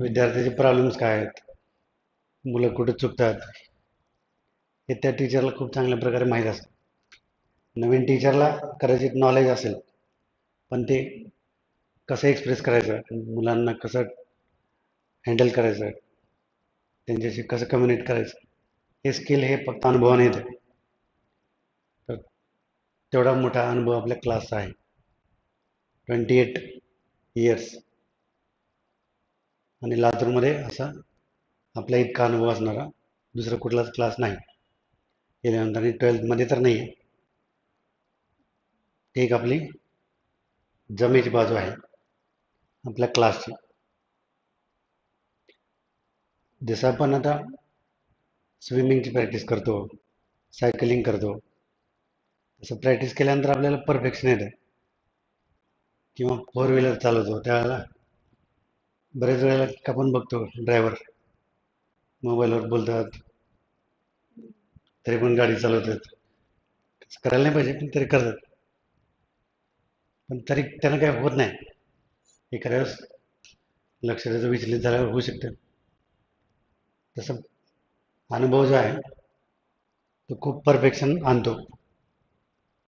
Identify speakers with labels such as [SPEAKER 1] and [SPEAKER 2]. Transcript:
[SPEAKER 1] विद्यार्थ्याचे प्रॉब्लेम्स काय आहेत? मुलं कुठे चुकतात? हे त्या टीचरला खूप चांगल्या प्रकारे माहीत असतं. नवीन टीचरला कदाचित नॉलेज असेल पण ते कसं एक्सप्रेस करायचं? मुलांना कसं हँडल करायचं? त्यांच्याशी कसं कम्युनिकेट करायचं? हे स्किल हे फक्त अनुभवाने येतं. तर तेवढा मोठा अनुभव आपल्या क्लासचा आहे. ट्वेंटी एट इयर्स आणि लातूरमध्ये असा आपल्या इतका अनुभव असणारा दुसरा कुठलाच क्लास नाही. इलेवन्थ आणि ट्वेल्थमध्ये तर नाही आहे एक आपली जमेची बाजू आहे. आपल्या क्लासची जसं आपण आता स्विमिंगची प्रॅक्टिस करतो सायकलिंग करतो तसं प्रॅक्टिस केल्यानंतर आपल्याला परफेक्शन येतं. किंवा फोर व्हीलर चालवतो त्यावेळेला बरेच वेळेला आपण बघतो ड्रायव्हर मोबाईलवर बोलतात. तरी पण गाडी चालवतात. करायला नाही पाहिजे पण तरी करतात. पण तरी त्यांना काही होत नाही. एखाद्या वेळेस लक्ष त्याचं विचलित झाल्यावर होऊ शकतं. तसं अनुभव जो आहे तो खूप परफेक्शन आणतो.